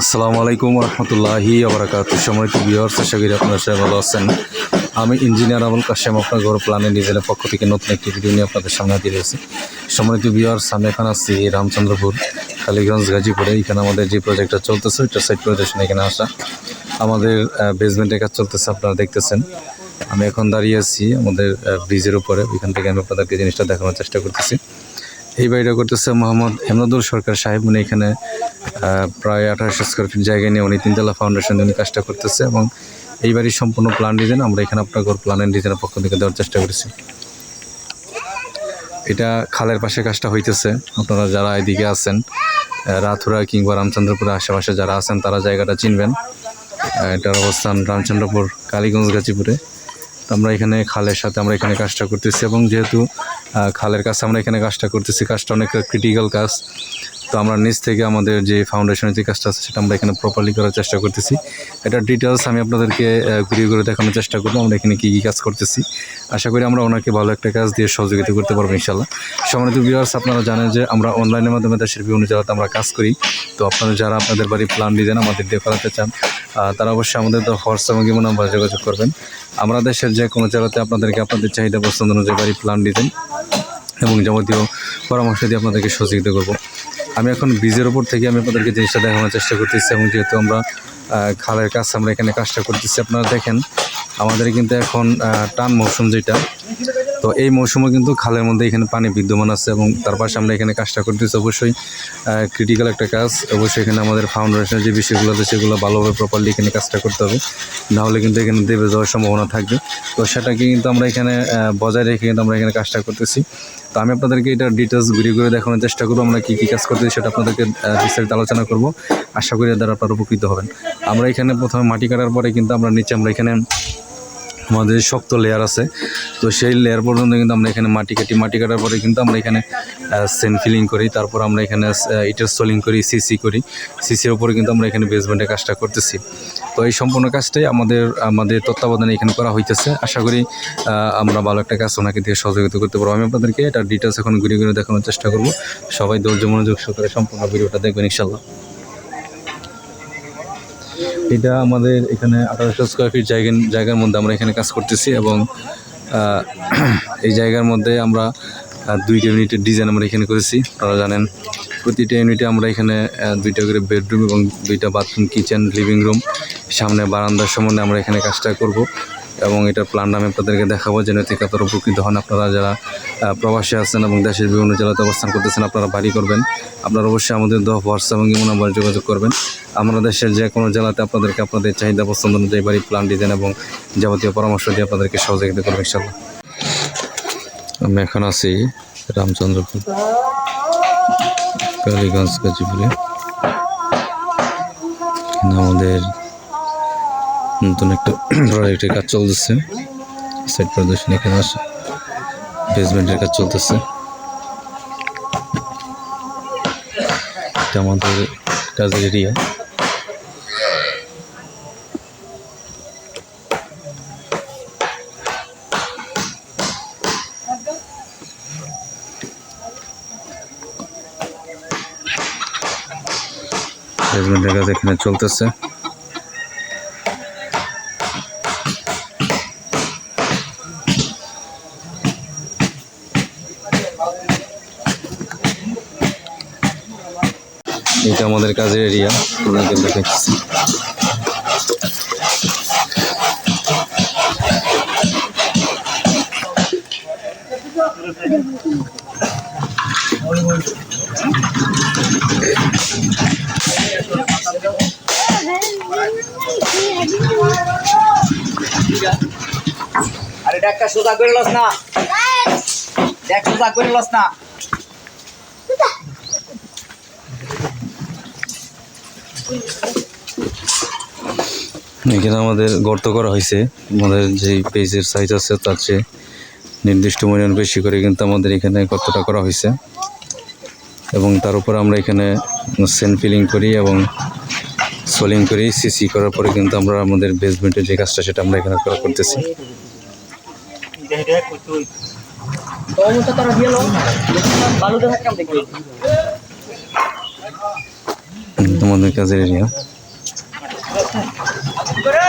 আসসালামু আলাইকুম রহমতুল্লাহি আবরাকাত সম্মানিত বিহার্স আশা করি আপনারা সবাই ভালো আছেন। আমি ইঞ্জিনিয়ার আবুল কাশেম আপনার ঘর প্ল্যানে ডিজাইনের পক্ষ থেকে নতুন একটি ভিডিও নিয়ে আপনাদের সামনে হাজির হয়েছি। সম্মানিত বিহার্স আমি এখন আসছি রামচন্দ্রপুর, কালীগঞ্জ, গাজীপুরে। এখানে আমাদের যে প্রজেক্টটা চলতেছে ওইটা সাইড প্রদর্শন এখানে আসা। আমাদের বেসমেন্টের কাজ চলতেছে, আপনারা দেখতেছেন। আমি এখন দাঁড়িয়ে আছি আমাদের ব্রিজের উপরে। ওইখান থেকে আমি আপনাদেরকে জিনিসটা দেখানোর চেষ্টা করতেছি। এই বাড়িটা করতেছে মোহাম্মদ এমনাদুল সরকার সাহেব। উনি এখানে প্রায় আঠারোশো স্কোয়ার ফিট জায়গা নিয়ে উনি তিনতলা ফাউন্ডেশন উনি কাজটা করতেছে এবং এই বাড়ির সম্পূর্ণ প্ল্যান ডিজাইন আমরা এখানে আপনার ঘর অ্যান্ড ডিজাইনের পক্ষ থেকে দেওয়ার চেষ্টা করেছি। এটা খালের পাশে কাজটা হইতেছে। আপনারা যারা এদিকে আছেন রাথুরা কিংবা রামচন্দ্রপুরের আশেপাশে যারা আছেন, তারা জায়গাটা চিনবেন। এটার অবস্থান রামচন্দ্রপুর, কালীগঞ্জ, গাজীপুরে। তো আমরা এখানে খালের সাথে আমরা এখানে কাজটা করতেছি এবং যেহেতু খালের কাজ আমরা এখানে কাজটা করতেছি, কাজটা অনেক ক্রিটিক্যাল কাজ। তো আমরা নিচ থেকে আমাদের যে ফাউন্ডেশনের যে কাজটা আছে সেটা আমরা এখানে প্রপারলি করার চেষ্টা করতেছি। এটার ডিটেলস আমি আপনাদেরকে ঘুরিয়ে ঘুরে দেখানোর চেষ্টা করব, আমরা এখানে কী কী কাজ করতেছি। আশা করি আমরা ওনাকে ভালো একটা কাজ দিয়ে সহযোগিতা করতে পারব ইনশাল্লাহ সম্মানিত ভিউয়ার্স আপনারা জানেন যে আমরা অনলাইনের মাধ্যমে দেশের বিভিন্ন জায়গাতে আমরা কাজ করি। তো আপনারা যারা আপনাদের বাড়ি প্ল্যান ডিজাইন আমাদের দিয়ে করাতে চান তারা অবশ্যই আমাদের তো হোয়াটসঅ্যাপ এবং নাম্বার যোগাযোগ করবেন। আমরা দেশের যে কোনো জায়গাতে আপনাদেরকে আপনাদের চাহিদা পছন্দ অনুযায়ী বাড়ি প্ল্যান ডিজাইন এবং যাবতীয় পরামর্শ দিয়ে আপনাদেরকে সহযোগিতা করব। আমি এখন ব্রিজের ওপর থেকে আমি আপনাদেরকে জিনিসটা দেখানোর চেষ্টা করতেছি এবং যেহেতু আমরা খালের কাজ আমরা এখানে কাজটা করতেছি, আপনারা দেখেন, আমাদের কিন্তু এখন টান মৌসুম যেটা, তো এই মৌসুমে কিন্তু খালের মধ্যে এখানে পানি বিদ্যমান আছে এবং তার পাশে আমরা এখানে কাজটা করতেছি। অবশ্যই ক্রিটিক্যাল একটা কাজ, অবশ্যই এখানে আমাদের ফাউন্ডেশনের যে বিষয়গুলো আছে সেগুলো ভালোভাবে প্রপারলি এখানে কাজটা করতে হবে। নাহলে কিন্তু এখানে দেবে যাওয়ার সম্ভাবনা থাকবে। তো সেটাকে কিন্তু আমরা এখানে বজায় রেখে কিন্তু আমরা এখানে কাজটা করতেছি। তো আমি আপনাদেরকে এটা ডিটেলস ঘুরে ঘুরে দেখানোর চেষ্টা করব, আমরা কী কী কাজ করতে সেটা আপনাদেরকে বিস্তারিত আলোচনা করব। আশা করি দ্বারা আপনারা উপকৃত হবেন। আমরা এখানে প্রথমে মাটি কাটার পরে কিন্তু আমরা নিচে আমরা এখানে আমাদের শক্ত লেয়ার আছে। তো সেই লেয়ার পর্যন্ত কিন্তু আমরা এখানে মাটি কাটি, মাটি কাটার পরে কিন্তু আমরা এখানে সেন ফিলিং করি, তারপর আমরা এখানে ইটের সোলিং করি সিসি করি। সিসির ওপরে কিন্তু আমরা এখানে বেসমেন্টের কাজটা করতেছি। তো এই সম্পূর্ণ কাজটাই আমাদের আমাদের তত্ত্বাবধানে এখানে করা হইতেছে। আশা করি আমরা ভালো একটা কাজ ওনাকে দিয়ে সহযোগিতা করতে পারব। আমি আপনাদেরকে এটা ডিটেলস এখন ঘুরে ঘুরে দেখানোর চেষ্টা করব। সবাই ধৈর্য মনোযোগ সহকারে সম্পূর্ণ ভিডিওটা দেখবেন ইনশাল্লাহ এটা আমাদের এখানে আঠারোশো স্কোয়ার ফিট জায়গা, জায়গার মধ্যে আমরা এখানে কাজ করতেছি এবং এই জায়গার মধ্যে আমরা দুইটা ইউনিটের ডিজাইন আমরা এখানে করেছি, আপনারা জানেন। প্রতিটা ইউনিটে আমরা এখানে দুইটা করে বেডরুম এবং দুইটা বাথরুম কিচেন লিভিং রুম সামনে বারান্দার সম্বন্ধে আমরা এখানে কাজটা করব এবং এটার প্ল্যান আমি আপনাদেরকে দেখাবো যেন থেকে আপনারা উপকৃত হন আপনারা যারা প্রবাসী আছেন এবং দেশের বিভিন্ন জেলাতে অবস্থান করতেছেন, আপনারা বাড়ি করবেন। আপনারা অবশ্যই আমাদের দোয়া, হোয়াটসঅ্যাপ এবং ইমো নাম্বার যোগাযোগ করবেন। আমরা দেশের যে কোনো জেলাতে আপনাদেরকে আপনাদের চাহিদা পছন্দ অনুযায়ী বাড়ি প্ল্যান ডিজাইন এবং যাবতীয় পরামর্শ দিয়ে আপনাদেরকে সহযোগিতা করব ইনশাল্লাহ আমি এখন আছি রামচন্দ্রপুর, কালীগঞ্জ, গাজীপুরে। আমাদের নতুন একটা প্রজেক্টের কাজ চলতেছে। সাইড প্রদর্শন এখানে আসে। বেসমেন্টের কাজ চলতেছে। এটা আমাদের কাজের এরিয়া বেসমেন্টের কাজ এখানে চলতেছে। এটা আমাদের কাজের এরিয়া আপনাদের দেখাচ্ছি আরে ডাক্তার সোজা করে না। দেখ সোজা করে লস না। এখানে আমাদের গর্ত করা হয়েছে। আমাদের যে পেজের সাইজ আছে তার চেয়ে নির্দিষ্ট পরিমাণ বেশি করে কিন্তু আমাদের এখানে গর্তটা করা হয়েছে। এবং তার উপর আমরা এখানে সেন ফিলিং করি এবং সোলিং করি সিসি করার পরে কিন্তু আমরা আমাদের বেসমেন্টের যে কাজটা সেটা আমরা এখানে করা করতেছি। টমেটো তারা দিয়ে বালুতে থাকতাম দেখি তোমাদের কাজের এরিয়া হ্যাঁ? করে?